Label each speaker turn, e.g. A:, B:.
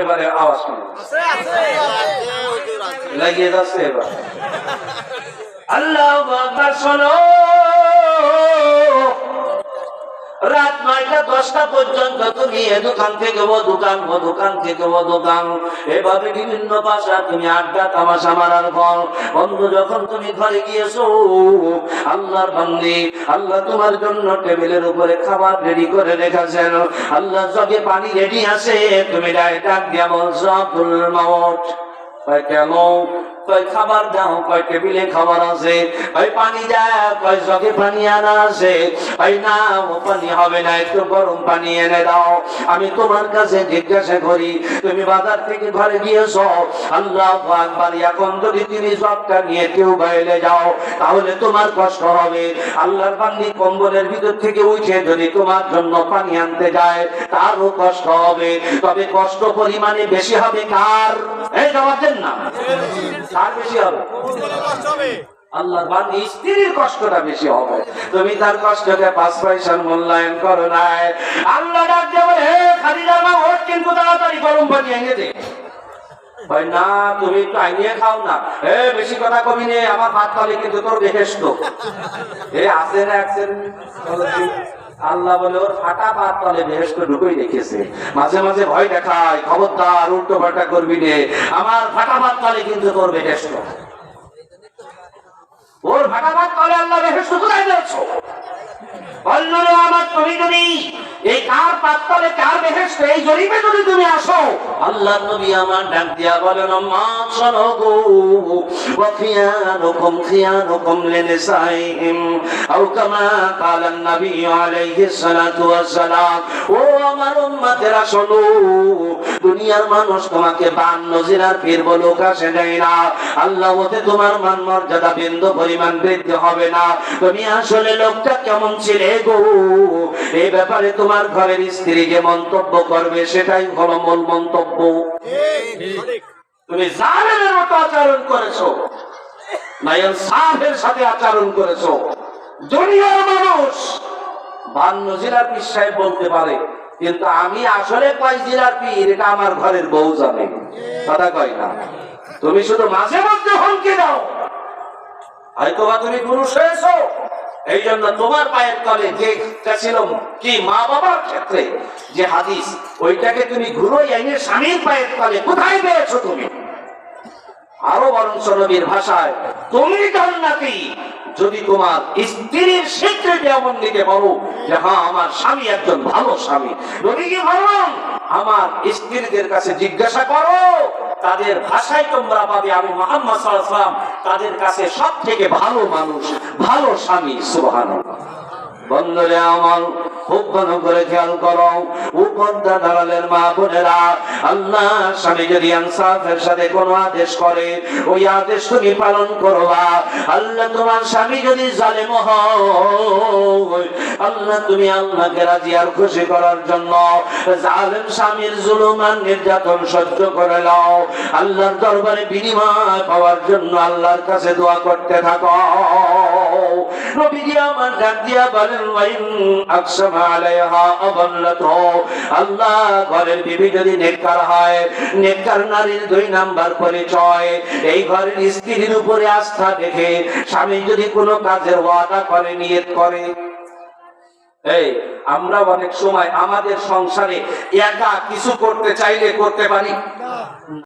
A: এবারে আওয়াজ লাগিয়ে যাচ্ছে এবার। আল্লাহ শোনো। রাত নয়টা, দশটা পর্যন্ত তুমি এ দোকান থেকে ও দোকান ও দোকান থেকে ও দোকান। এভাবে বিভিন্ন ভাষা তুমি আড্ডা, তামাশা, মারার পর বন্ধু, যখন তুমি ঘরে গিয়েছো, আল্লাহর বান্দি, আল্লাহ তোমার জন্য টেবিলের উপরে খাবার রেডি করে রেখেছেন। আল্লাহ জগে পানি রেডি আছে, তুমি ডাক দিয়া বলছো, আব্দুল মাউট কয় কেন? কয় খাবার দাও, কয় টেবিলে খাবার আছে। পানি কয় জগে পানি আনা আছে। না, ও পানি হবে না, একটু গরম পানি এনে দাও। আমি তোমার কাছে জিজ্ঞাসা করি, তুমি বাজার থেকে ঘরে গিয়েছো? আল্লাহ এখন যদি তুমি জবটা নিয়ে কেউ বাইরে যাও, তাহলে তোমার কষ্ট হবে। আল্লাহর বান্দি কম্বলের ভিতর থেকে উঠে যদি তোমার জন্য পানি আনতে যায়, তারও কষ্ট হবে। তবে কষ্ট পরিমাণে বেশি হবে কার? এই জবাব তুমি খাও না। কথা কবি আমার ভাত খালি কিন্তু তোর বেহেস্ত এ আছে না আল্লাহ বলে, ওর ফাটা পাত তলে বেহেস্ত ঢুকেই রেখেছে মাঝে মাঝে ভয় দেখায়, খবরদার, উল্টো পাল্টা করবি নে। আমার ফাটা পাত তলে কিন্তু তোর বেহেস্ত ওর ফাটা পাত তলে আল্লাহ বেহেস্ত কোথায় যাচ্ছ আমার তুমি যদি এই কার পাতলে কার বেহেস্ত এই জরিপে যদি তুমি আসো আল্লাহ নবী আমার ডাক দিয়া বলেন মা শোনো গো। ওয়াখিয়ানুকুম খিয়ানুকুম লিনিসাইহিম আও কামা ক্বালা নবী আলাইহিস সালাতু ওয়াস সালাম ও আমার উম্মতেরা, শোনো। দুনিয়ার মানুষ তোমাকে বান নজিরার পীর বলো কাছে দেয় না। আল্লাহ ওতে তোমার মান মর্যাদা বিন্দু পরিমাণ বৃদ্ধি হবে না। তুমি আসলে লোকটা কেমন ছিলে গো? এই ব্যাপারে তোমার ঘরের স্ত্রী যে মন্তব্য করবে, সেটাই হলো মূল মন্তব্য। তুমি জালেমের মতো আচরণ করেছ। সাথে আচরণ করেছ। দুনিয়ার মানুষ বান্ন জেলার পীর সাহেব বলতে পারে কিন্তু আমি আসলে কয় জেলার পীর এটা আমার ঘরের বউ জানে। কথা কয় না। তুমি শুধু মাঝে মধ্যে হনকে দাও। হয়তো বা তুমি পুরুষ হয়েছো এই জন্য তোমার পায়ের তলে যে ছিল কি মা বাবার ক্ষেত্রে, যে হাদিস, ওইটাকে তুমি ঘুরো এনে স্বামীর পায়ের তলে কোথায় পেয়েছ তুমি? আরও বরং নবীর ভাষায়, তুমি জান্নাতি যদি তোমার স্ত্রীর এমন দিতে পারো যে হ্যাঁ আমার স্বামী একজন ভালো স্বামী। নবী বললাম আমার স্ত্রীদের কাছে জিজ্ঞাসা করো, তাদের ভাষায় তোমরা পাবে আমি মোহাম্মদ সাল্লাম তাদের কাছে সব থেকে ভালো মানুষ, ভালো স্বামী সুবহান বন্ধুরে আমার খুব ভালো করে খেয়াল করো। উপরদা দাঁড়ালেন মা বোনেরা, আল্লাহ স্বামী যদি আনসাফের সাথে কোনো আদেশ করে, ওই আদেশ তুমি পালন করবা। আল্লাহ তোমার স্বামী যদি জালেম হয় আল্লাহ, তুমি আল্লাহকে রাজি আর খুশি করার জন্য জালেম স্বামীর জুলুমান নির্যাতন সহ্য করে নাও। আল্লাহর দরবারে বিনিময় পাওয়ার জন্য আল্লাহর কাছে দোয়া করতে থাকো। স্ত্রীর উপরে আস্থা দেখে স্বামী যদি কোনো কাজের ওয়াদা করে, নিয়ত করে এই আমরা অনেক সময় আমাদের সংসারে একা কিছু করতে চাইলে করতে পারি।